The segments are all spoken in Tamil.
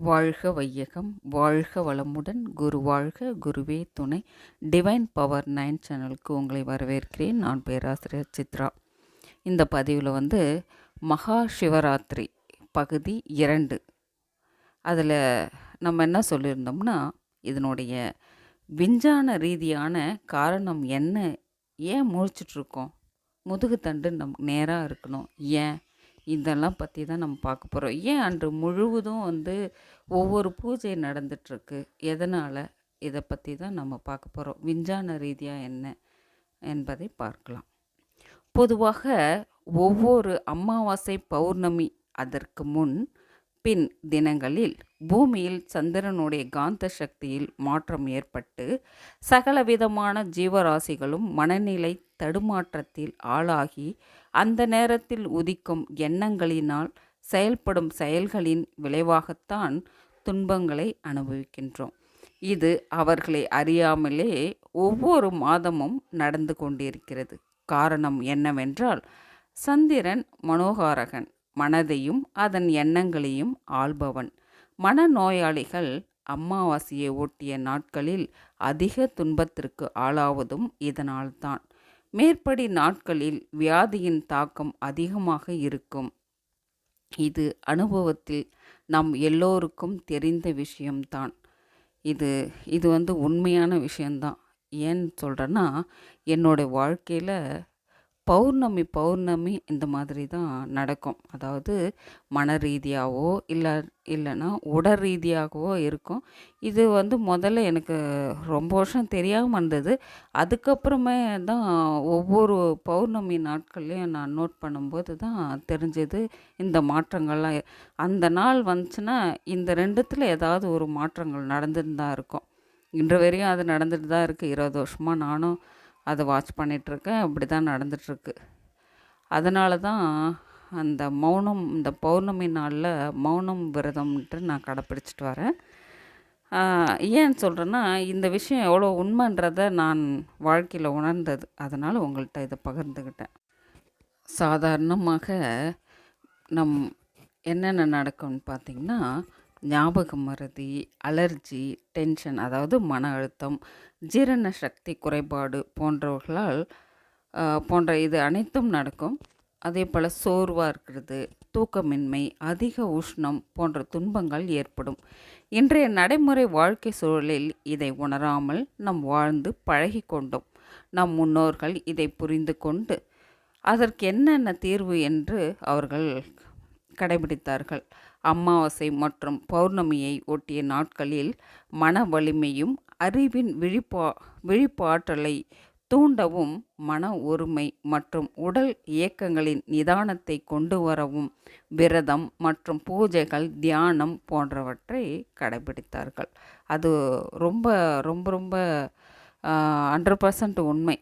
வாழ்க வையகம் வாழ்க வளமுடன் குரு வாழ்க குருவே துணை. டிவைன் பவர் நைன் சேனலுக்கு உங்களை வரவேற்கிறேன். நான் பேராசிரியர் சித்ரா. இந்த பதிவில் வந்து மகா சிவராத்திரி பகுதி இரண்டு. அதில் நம்ம என்ன சொல்லியிருந்தோம்னா இதனுடைய விஞ்ஞான ரீதியான காரணம் என்ன? ஏன் முழிச்சிட்ருக்கோம் முதுகுத்தண்டு நம் நேராக இருக்கணும். ஏன்? இதெல்லாம் பற்றி தான் நம்ம பார்க்க போகிறோம் ஏன் அன்று முழுவதும் வந்து ஒவ்வொரு பூஜை நடந்துட்டுருக்கு எதனால் இதை பற்றி தான் நம்ம பார்க்க போகிறோம் விஞ்ஞான ரீதியாக என்ன என்பதை பார்க்கலாம். பொதுவாக ஒவ்வொரு அமாவாசை பௌர்ணமி அதற்கு முன் பின் தினங்களில் பூமியில் சந்திரனுடைய காந்த சக்தியில் மாற்றம் ஏற்பட்டு சகலவிதமான ஜீவராசிகளும் மனநிலை தடுமாற்றத்தில் ஆளாகி அந்த நேரத்தில் உதிக்கும் எண்ணங்களினால் செயல்படும் செயல்களின் விளைவாகத்தான் துன்பங்களை அனுபவிக்கின்றோம். இது அவர்களை அறியாமலே ஒவ்வொரு மாதமும் நடந்து கொண்டிருக்கிறது. காரணம் என்னவென்றால் சந்திரன் மனோகாரகன் மனதையும் அதன் எண்ணங்களையும் ஆள்பவன். மனநோயாளிகள் அமாவாசையை ஒட்டிய நாட்களில் அதிக துன்பத்திற்கு ஆளாவதும் இதனால்தான். மேற்படி நாட்களில் வியாதியின் தாக்கம் அதிகமாக இருக்கும். இது அனுபவத்தில் நம் எல்லோருக்கும் தெரிந்த விஷயம்தான். இது இது வந்து உண்மையான விஷயந்தான் ஏன்னு சொல்கிறேன்னா என்னோடய வாழ்க்கையில் பௌர்ணமி பௌர்ணமி இந்த மாதிரி தான் நடக்கும். அதாவது மன ரீதியாகவோ இல்லை இல்லைன்னா உடல் ரீதியாகவோ இருக்கும். இது வந்து முதல்ல எனக்கு ரொம்ப வருஷம் தெரியாமல் இருந்தது. அதுக்கப்புறமே தான் ஒவ்வொரு பௌர்ணமி நாட்கள்லையும் நான் நோட் பண்ணும்போது தான் தெரிஞ்சது இந்த மாற்றங்கள்லாம். அந்த நாள் வந்துச்சுன்னா இந்த ரெண்டுத்தில் ஏதாவது ஒரு மாற்றங்கள் நடந்துட்டு தான் இருக்கும். இன்று வரையும் அது நடந்துட்டு தான் இருக்குது இருபது வருஷமாக நானும் அதை வாட்ச் பண்ணிகிட்ருக்கேன் இப்படி தான் நடந்துகிட்ருக்கு அதனால தான் அந்த மௌனம் இந்த பௌர்ணமி நாளில் மௌனம் விரதம்ன்ட்டு நான் கடைப்பிடிச்சிட்டு வரேன். ஏன்னு சொல்கிறேன்னா இந்த விஷயம் எவ்வளோ உண்மைன்றதை நான் வாழ்க்கையில் உணர்ந்தது. அதனால் உங்கள்கிட்ட இதை பகிர்ந்துக்கிட்டேன் சாதாரணமாக நம் என்னென்ன நடக்கும்னு பார்த்திங்கன்னா ஞாபக மறதி அலர்ஜி டென்ஷன் அதாவது மன அழுத்தம் ஜீரண சக்தி குறைபாடு போன்றவர்களால் போன்ற இது அனைத்தும் நடக்கும். அதே போல் சோர்வாக இருக்கிறது தூக்கமின்மை அதிக உஷ்ணம் போன்ற துன்பங்கள் ஏற்படும். இன்றைய நடைமுறை வாழ்க்கை சூழலில் இதை உணராமல் நம் வாழ்ந்து பழகி கொண்டோம். நம் முன்னோர்கள் இதை புரிந்து கொண்டு அதற்கு என்னென்ன தீர்வு என்று அவர்கள் கடைபிடித்தார்கள். அமாவாசை மற்றும் பௌர்ணமியை ஒட்டிய நாட்களில் மன வலிமையும் அறிவின் விழிப்பா விழிப்பாற்றலை தூண்டவும் மன ஒருமை மற்றும் உடல் இயக்கங்களின் நிதானத்தை கொண்டு வரவும் விரதம் மற்றும் பூஜைகள் தியானம் போன்றவற்றை கடைபிடித்தார்கள். அது ரொம்ப ரொம்ப ரொம்ப ஹண்ட்ரட் பர்சன்ட் உண்மை.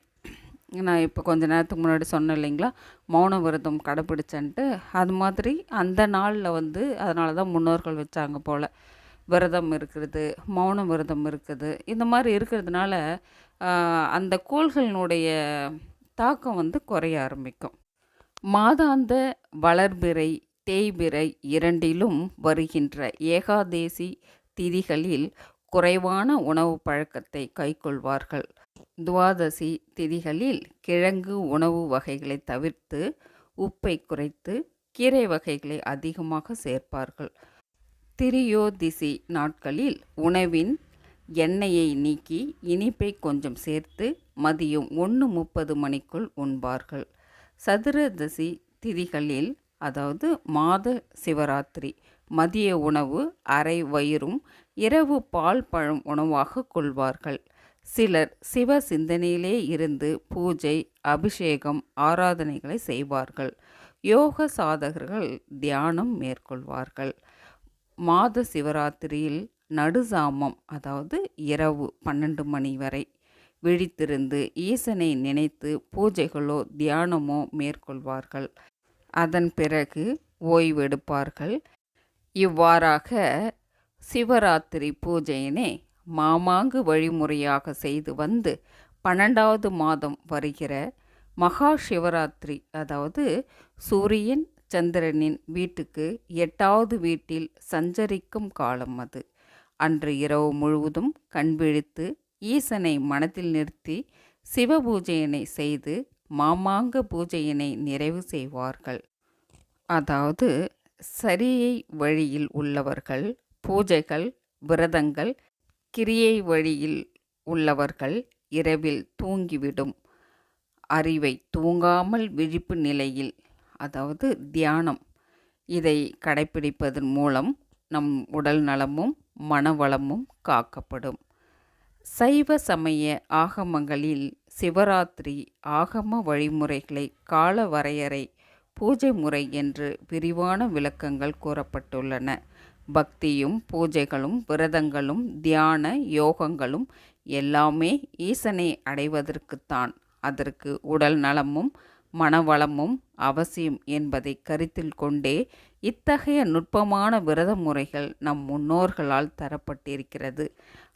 நான் இப்போ கொஞ்ச நேரத்துக்கு முன்னாடி சொன்னேன் இல்லைங்களா? மௌன விரதம் கடைப்பிடிச்சன்ட்டு. அது மாதிரி அந்த நாளில் வந்து அதனால தான் முன்னோர்கள் வச்சாங்க போல். விரதம் இருக்கிறது மௌன விரதம் இருக்குது. இந்த மாதிரி இருக்கிறதுனால அந்த கோள்களினுடைய தாக்கம் வந்து குறைய ஆரம்பிக்கும். மாதாந்த வளர்பிறை தேய்பிறை இரண்டிலும் வருகின்ற ஏகாதேசி திதிகளில் குறைவான உணவு பழக்கத்தை கைக்கொள்வார்கள். துவாதசி திதிகளில் கிழங்கு உணவு வகைகளை தவிர்த்து உப்பை குறைத்து கீரை வகைகளை அதிகமாக சேர்ப்பார்கள். திரியோதிசி நாட்களில் உணவின் எண்ணெயை நீக்கி இனிப்பை கொஞ்சம் சேர்த்து மதியம் ஒன்று முப்பது மணிக்குள் உண்பார்கள். சதுரதசி திதிகளில் அதாவது மாத சிவராத்திரி மதிய உணவு அரை வயிறும் இரவு பால் பழம் உணவாக கொள்வார்கள். சிலர் சிவ சிந்தனையிலே இருந்து பூஜை அபிஷேகம் ஆராதனைகளை செய்வார்கள். யோக சாதகர்கள் தியானம் மேற்கொள்வார்கள். மாத சிவராத்திரியில் நடுசாமம் அதாவது இரவு பன்னெண்டு மணி வரை விழித்திருந்து ஈசனை நினைத்து பூஜைகளோ தியானமோ மேற்கொள்வார்கள். அதன் பிறகு ஓய்வெடுப்பார்கள். இவ்வாறாக சிவராத்திரி பூஜையினை மாமாங்கு வழிமுறையாக செய்து வந்து பன்னெண்டாவது மாதம் வருகிற மகா சிவராத்திரி அதாவது சூரியன் சந்திரனின் வீட்டுக்கு எட்டாவது வீட்டில் சஞ்சரிக்கும் காலம் அது. அன்று இரவு முழுவதும் கண்விழித்து ஈசனை மனத்தில் நிறுத்தி சிவபூஜையினை செய்து மாமாங்க பூஜையினை நிறைவு செய்வார்கள். அதாவது சரியை வழியில் உள்ளவர்கள் பூஜைகள் விரதங்கள் கிரியை வழியில் உள்ளவர்கள் இரவில் தூங்கிவிடும். அறிவை தூங்காமல் விழிப்பு நிலையில் அதாவது தியானம் இதை கடைப்பிடிப்பதன் மூலம் நம் உடல் நலமும் மனவளமும் காக்கப்படும். சைவ சமய ஆகமங்களில் சிவராத்திரி ஆகம வழிமுறைகளை கால வரையறை பூஜை முறை என்று விரிவான விளக்கங்கள் கூறப்பட்டுள்ளன. பக்தியும் பூஜைகளும் விரதங்களும் தியான யோகங்களும் எல்லாமே ஈசனை அடைவதற்குத்தான். அதற்கு உடல் நலமும் மனவளமும் அவசியம் என்பதை கருத்தில் கொண்டே இத்தகைய நுட்பமான விரத முறைகள் நம் முன்னோர்களால் தரப்பட்டிருக்கிறது.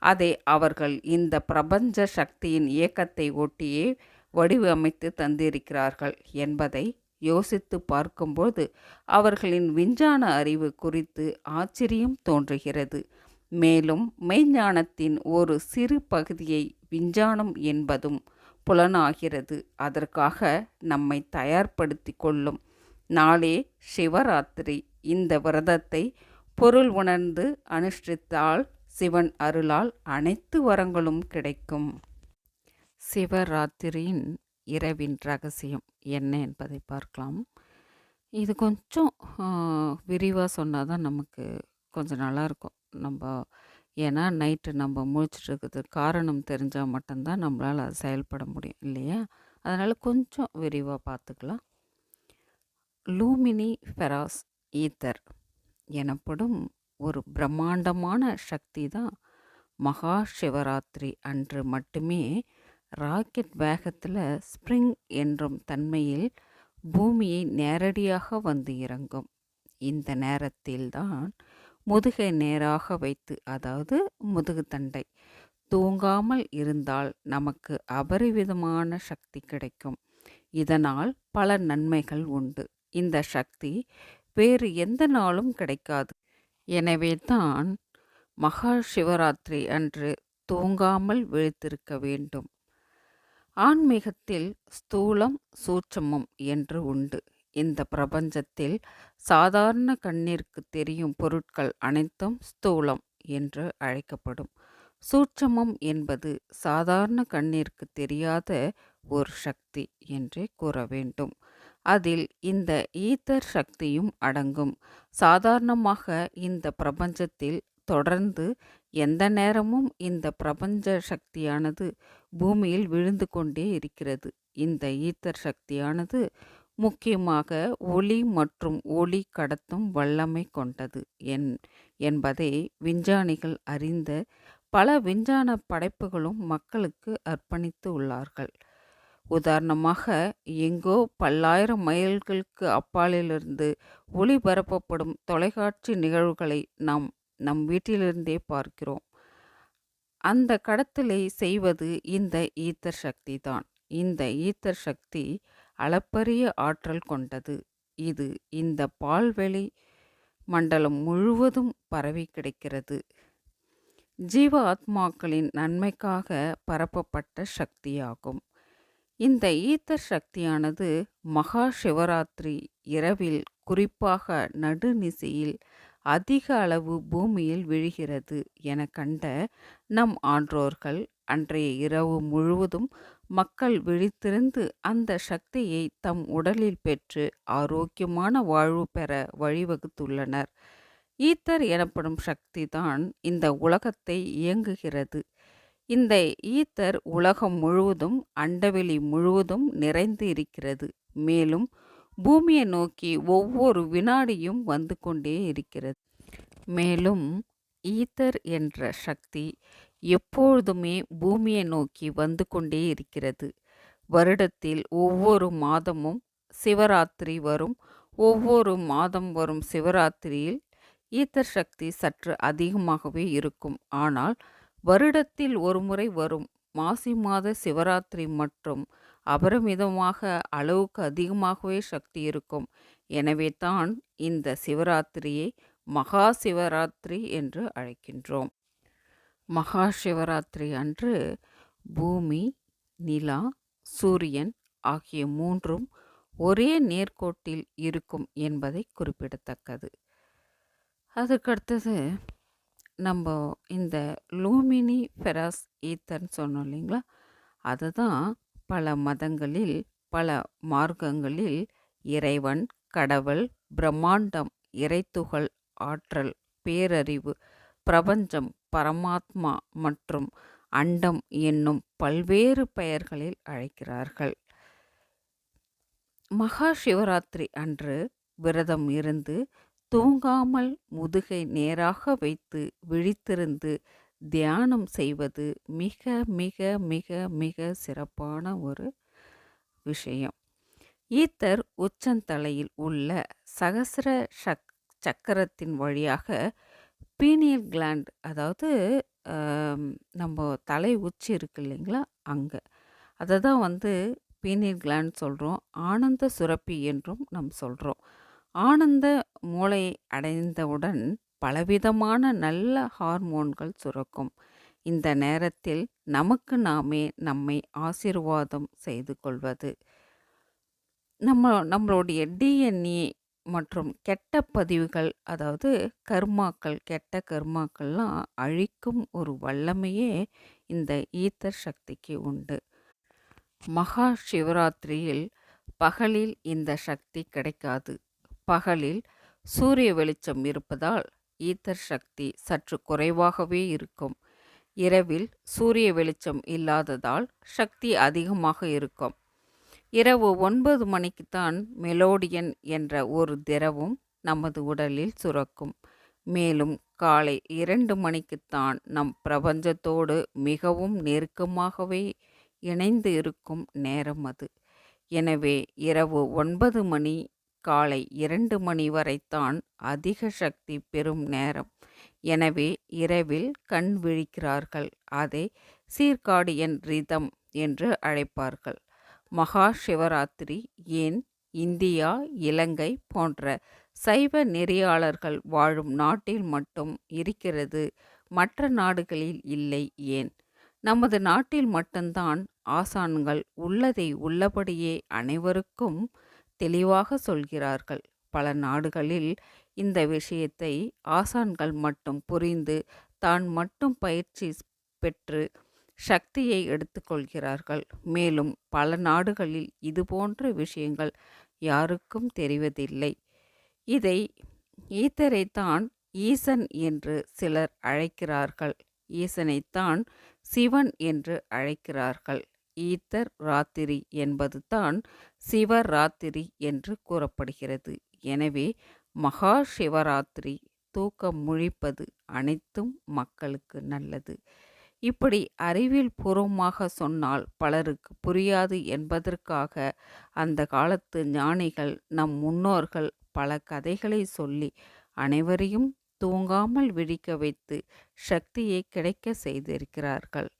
அதை அவர்கள் இந்த பிரபஞ்ச சக்தியின் இயக்கத்தை ஒட்டியே வடிவமைத்து தந்திருக்கிறார்கள் என்பதை யோசித்து பார்க்கும்போது அவர்களின் விஞ்ஞான அறிவு குறித்து ஆச்சரியம் தோன்றுகிறது. மேலும் மெய்ஞானத்தின் ஒரு சிறு பகுதியை விஞ்ஞானம் என்பதும் புலனாகிறது. அதற்காக நம்மை தயார்படுத்தி கொள்ளும். நாளே சிவராத்திரி. இந்த விரதத்தை பொருள் உணர்ந்து அனுஷ்டித்தால் சிவன் அருளால் அனைத்து வரங்களும் கிடைக்கும். சிவராத்திரியின் இரவின் ரகசியம் என்ன என்பதை பார்க்கலாம். இது கொஞ்சம் விரிவாக சொன்னால் தான் நமக்கு கொஞ்சம் நல்லாயிருக்கும் நம்ம ஏன்னா நைட்டு நம்ம முழிச்சிட்டு இருக்கிறது காரணம் தெரிஞ்சால் மட்டும்தான் நம்மளால் அது செயல்பட முடியும் இல்லையா? அதனால் கொஞ்சம் விரிவாக பார்த்துக்கலாம். லூமினி ஃபெராஸ் ஈத்தர் எனப்படும் ஒரு பிரம்மாண்டமான சக்தி தான் மகா சிவராத்திரி அன்று மட்டுமே ராக்கெட் வேகத்தில் ஸ்ப்ரிங் என்றும் தன்மையில் பூமியை நேரடியாக வந்து இறங்கும். இந்த நேரத்தில்தான் முதுகை நேராக வைத்து அதாவது முதுகு தண்டை தூங்காமல் இருந்தால் நமக்கு அபரிவிதமான சக்தி கிடைக்கும். இதனால் பல நன்மைகள் உண்டு. இந்த சக்தி வேறு எந்த நாளும் கிடைக்காது. எனவே தான் மகா சிவராத்திரி அன்று தூங்காமல் விழித்திருக்க வேண்டும். ஆன்மீகத்தில் ஸ்தூலம் சூட்சமம் என்று உண்டு. இந்த பிரபஞ்சத்தில் சாதாரண கண்ணிற்கு தெரியும் பொருட்கள் அனைத்தும் ஸ்தூலம் என்று அழைக்கப்படும். சூட்சமம் என்பது சாதாரண கண்ணிற்கு தெரியாத ஒரு சக்தி என்றே கூற வேண்டும். அதில் இந்த ஈத்தர் சக்தியும் அடங்கும். சாதாரணமாக இந்த பிரபஞ்சத்தில் தொடர்ந்து எந்த நேரமும் இந்த பிரபஞ்ச சக்தியானது பூமியில் விழுந்து கொண்டே இருக்கிறது. இந்த ஈத்தர் சக்தியானது முக்கியமாக ஒளி மற்றும் ஒளி கடத்தும் வல்லமை கொண்டது. என் என்பதை விஞ்ஞானிகள் அறிந்த பல விஞ்ஞான படைப்புகளும் மக்களுக்கு அர்ப்பணித்து உள்ளார்கள். உதாரணமாக எங்கோ பல்லாயிரம் மைல்களுக்கு அப்பாலிலிருந்து ஒளிபரப்பப்படும் தொலைக்காட்சி நிகழ்வுகளை நாம் நம் வீட்டிலிருந்தே பார்க்கிறோம். அந்த கடத்தலை செய்வது இந்த ஈத்தர் சக்தி தான். இந்த ஈத்தர் சக்தி அளப்பரிய ஆற்றல் கொண்டது. இது இந்த பால்வெளி மண்டலம் முழுவதும் பரவி கிடைக்கிறது. ஜீவ ஆத்மாக்களின் நன்மைக்காக பரப்பப்பட்ட சக்தியாகும். இந்த ஈத்தர் சக்தியானது மகா சிவராத்திரி இரவில் குறிப்பாக நடுநிசையில் அதிக அளவு பூமியில் விழுகிறது என கண்ட நம் ஆன்றோர்கள் அன்றைய இரவு முழுவதும் மக்கள் விழித்திருந்து அந்த சக்தியை தம் உடலில் பெற்று ஆரோக்கியமான வாழ்வு பெற வழிவகுத்துள்ளனர். ஈத்தர் எனப்படும் சக்தி தான் இந்த உலகத்தை இயங்குகிறது. இந்த ஈத்தர் உலகம் முழுவதும் அண்டவெளி முழுவதும் நிறைந்து இருக்கிறது. மேலும் பூமியை நோக்கி ஒவ்வொரு வினாடியும் வந்து கொண்டே இருக்கிறது. மேலும் ஈத்தர் என்ற சக்தி எப்பொழுதுமே பூமியை நோக்கி வந்து கொண்டே இருக்கிறது. வருடத்தில் ஒவ்வொரு மாதமும் சிவராத்திரி வரும். ஒவ்வொரு மாதம் வரும் சிவராத்திரியில் ஈத்தர் சக்தி சற்று அதிகமாகவே இருக்கும். ஆனால் வருடத்தில் ஒரு முறை வரும் மாசி மாத சிவராத்திரி மற்றும் அபரிமிதமாக அளவுக்கு அதிகமாகவே சக்தி இருக்கும். எனவே தான் இந்த சிவராத்திரியை மகா சிவராத்திரி என்று அழைக்கின்றோம். மகா சிவராத்திரி அன்று பூமி நிலா சூரியன் ஆகிய மூன்றும் ஒரே நேர்கோட்டில் இருக்கும் என்பதை குறிப்பிடத்தக்கது. அதுக்கடுத்தது நம்ம இந்த லூமினி ஃபெராஸ் ஈத்தர்ன்னு சொன்னோம் இல்லைங்களா? அதுதான் பல மதங்களில் பல மார்க்கங்களில் இறைவன் கடவுள் பிரம்மாண்டம் இறைத்துகள் ஆற்றல் பேரறிவு பிரபஞ்சம் பரமாத்மா மற்றும் அண்டம் என்னும் பல்வேறு பெயர்களில் அழைக்கிறார்கள். மகா சிவராத்திரி அன்று விரதம் இருந்து தூங்காமல் முதுகை நேராக வைத்து விழித்திருந்து தியானம் செய்வது மிக மிக மிக மிக சிறப்பான ஒரு விஷயம். ஈத்தர் உச்சந்தலையில் உள்ள சகசர சக் சக்கரத்தின் வழியாக பீனியல் கிளாண்ட் அதாவது நம்ம தலை உச்சி இருக்கு இல்லைங்களா அங்கே. அதை தான் வந்து பீனியல் கிளாண்ட் சொல்கிறோம் ஆனந்த சுரப்பி என்றும் நாம் சொல்கிறோம் ஆனந்த மூளையை அடைந்தவுடன் பலவிதமான நல்ல ஹார்மோன்கள் சுரக்கும். இந்த நேரத்தில் நமக்கு நாமே நம்மை ஆசீர்வாதம் செய்து கொள்வது. நம்ம நம்மளுடைய டிஎன்ஏ மற்றும் கெட்ட பதிவுகள் அதாவது கர்மாக்கள் கெட்ட கர்மாக்கள்லாம் அழிக்கும் ஒரு வல்லமையே இந்த ஈத்தர் சக்திக்கு உண்டு. மகா சிவராத்திரியில் பகலில் இந்த சக்தி கிடைக்காது. பகலில் சூரிய வெளிச்சம் இருப்பதால் ஈத்தர் சக்தி சற்று குறைவாகவே இருக்கும். இரவில் சூரிய வெளிச்சம் இல்லாததால் சக்தி அதிகமாக இருக்கும். இரவு ஒன்பது மணிக்குத்தான் மெலோடியன் என்ற ஒரு திரவம் நமது உடலில் சுரக்கும். மேலும் காலை இரண்டு மணிக்குத்தான் நம் பிரபஞ்சத்தோடு மிகவும் நெருக்கமாகவே இணைந்து இருக்கும் நேரம் அது. எனவே இரவு ஒன்பது மணி காலை இரண்டு மணி வரைத்தான் அதிக சக்தி பெறும் நேரம். எனவே இரவில் கண் விழிக்கிறார்கள். அதை சீர்காடியன் ரிதம் என்று அழைப்பார்கள். மகா சிவராத்திரி ஏன் இந்தியா இலங்கை போன்ற சைவ நெறியாளர்கள் வாழும் நாட்டில் மட்டும் இருக்கிறது? மற்ற நாடுகளில் இல்லை ஏன்? நமது நாட்டில் மட்டும்தான் ஆசான்கள் உள்ளதை உள்ளபடியே அனைவருக்கும் தெளிவாக சொல்கிறார்கள். பல நாடுகளில் இந்த விஷயத்தை ஆசான்கள் மட்டும் புரிந்து தான் மட்டும் பயிற்சி பெற்று சக்தியை எடுத்துக்கொள்கிறார்கள் மேலும் பல நாடுகளில் இதுபோன்ற விஷயங்கள் யாருக்கும் தெரிவதில்லை. இதை ஈத்தரைத்தான் ஈசன் என்று சிலர் அழைக்கிறார்கள். ஈசனைத்தான் சிவன் என்று அழைக்கிறார்கள். ஈத்தர் ராத்திரி என்பது தான் சிவராத்திரி என்று கூறப்படுகிறது. எனவே மகா சிவராத்திரி தூக்கம் முழிப்பது அனைத்தும் மக்களுக்கு நல்லது. இப்படி அறிவியல் பூர்வமாக சொன்னால் பலருக்கு புரியாது என்பதற்காக அந்த காலத்து ஞானிகள் நம் முன்னோர்கள் பல கதைகளை சொல்லி அனைவரையும் தூங்காமல் விழிக்க வைத்து சக்தியை கிடைக்க செய்திருக்கிறார்கள்.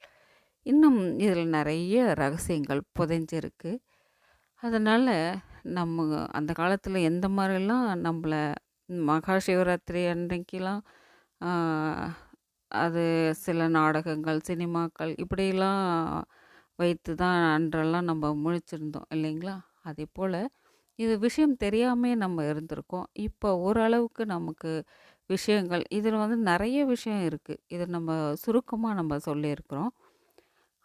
இன்னும் இதில் நிறைய ரகசியங்கள் புதைஞ்சிருக்கு. அதனால் நம்ம அந்த காலத்தில் எந்த மாதிரிலாம் நம்மளை மகா சிவராத்திரி அன்றைக்கெலாம் அது சில நாடகங்கள் சினிமாக்கள் இப்படியெல்லாம் வைத்து தான் அன்றெல்லாம் நம்ம முழிச்சிருந்தோம் இல்லைங்களா? அதே போல் இது விஷயம் தெரியாமே நம்ம இருந்திருக்கோம். இப்போ ஓரளவுக்கு நமக்கு விஷயங்கள் இதில் வந்து நிறைய விஷயம் இருக்குது இது நம்ம சுருக்கமாக நம்ம சொல்லியிருக்கிறோம்.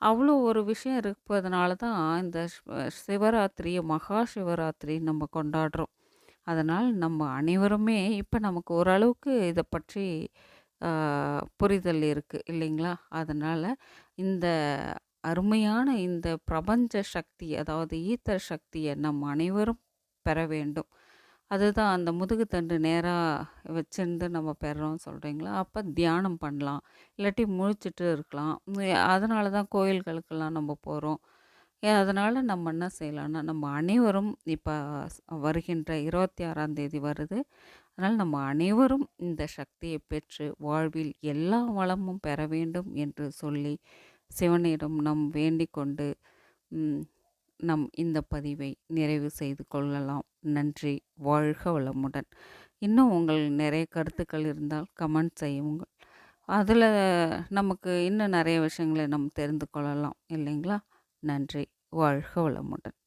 அவ்வளோ ஒரு விஷயம் இருப்பதனால தான் இந்த ஷ்- சிவராத்திரியை மகா சிவராத்திரி நம்ம கொண்டாடுறோம். அதனால் நம்ம அனைவருமே இப்போ நமக்கு ஓரளவுக்கு இதை பற்றி புரிதல் இருக்குது இல்லைங்களா? அதனால் இந்த அருமையான இந்த பிரபஞ்ச சக்தி அதாவது ஈத்தர் சக்தியை நம் அனைவரும் பெற வேண்டும். அதுதான் அந்த முதுகுத்தண்டு நேராக வச்சிருந்து நம்ம பெறோம் சொல்கிறீங்களா அப்போ தியானம் பண்ணலாம். இல்லாட்டி முழிச்சிட்டு இருக்கலாம். அதனால தான் கோயில்களுக்கெல்லாம் நம்ம போகிறோம் அதனால் நம்ம என்ன செய்யலாம்னா நம்ம அனைவரும் இப்போ வருகின்ற இருபத்தி ஆறாம் தேதி வருது. அதனால் நம்ம அனைவரும் இந்த சக்தியை பெற்று வாழ்வில் எல்லா வளமும் பெற வேண்டும் என்று சொல்லி சிவனிடம் நம் வேண்டிக் கொண்டு நம் இந்த பதிவை நிறைவு செய்து கொள்ளலாம். நன்றி. வாழ்க வளமுடன். இன்னும் உங்கள் நிறைய கருத்துக்கள் இருந்தால் கமெண்ட் செய்யுங்கள். அதில் நமக்கு இன்னும் நிறைய விஷயங்களை நம்ம தெரிந்து கொள்ளலாம் இல்லைங்களா? நன்றி. வாழ்க வளமுடன்.